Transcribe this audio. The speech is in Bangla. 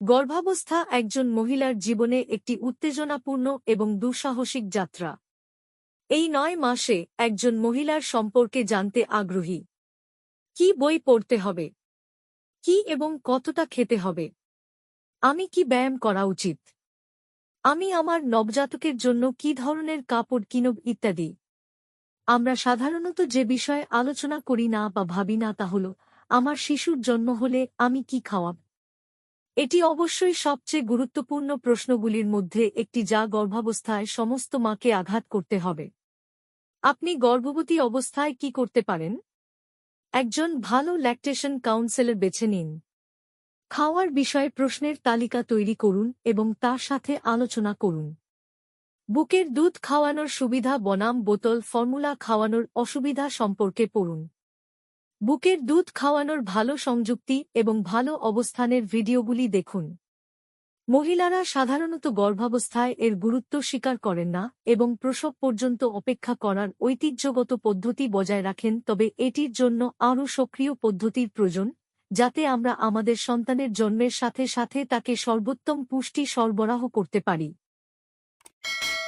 গর্ভাবস্থা একজন মহিলার জীবনে একটি উত্তেজনাপূর্ণ এবং দুঃসাহসিক যাত্রা। এই নয় মাসে একজন মহিলার সম্পর্কে জানতে আগ্রহী। কি বই পড়তে হবে? কি এবং কতটা খেতে হবে? আমি কি ব্যায়াম করা উচিত? আমি আমার নবজাতকের জন্য কি ধরনের কাপড় কিনব ইত্যাদি। আমরা সাধারণত যে বিষয়ে আলোচনা করি না বা ভাবি না তা হল, আমার শিশুর জন্ম হলে আমি কি খাওয়াব? এটি অবশ্যই সবচেয়ে গুরুত্বপূর্ণ প্রশ্নগুলির মধ্যে একটি যা গর্ভাবস্থায় সমস্ত মাকে আঘাত করতে হবে। আপনি গর্ভবতী অবস্থায় কি করতে পারেন? একজন ভালো ল্যাকটেশন কাউন্সেলর বেছে নিন। খাওয়ার বিষয়ে প্রশ্নের তালিকা তৈরি করুন এবং তার সাথে আলোচনা করুন। বুকের দুধ খাওয়ানোর সুবিধা, বনাম, বোতল, ফর্মুলা খাওয়ানোর অসুবিধা সম্পর্কে পড়ুন। বুকের দুধ খাওয়ানোর ভালো সংযুক্তি এবং ভালো অবস্থানের ভিডিওগুলি দেখুন। মহিলারা সাধারণত গর্ভাবস্থায় এর গুরুত্ব স্বীকার করেন না এবং প্রসব পর্যন্ত অপেক্ষা করার ঐতিহ্যগত পদ্ধতি বজায় রাখেন, তবে এটির জন্য আরও সক্রিয় পদ্ধতির প্রয়োজন, যাতে আমরা আমাদের সন্তানের জন্মের সাথে সাথে তাকে সর্বোত্তম পুষ্টি সরবরাহ করতে পারি।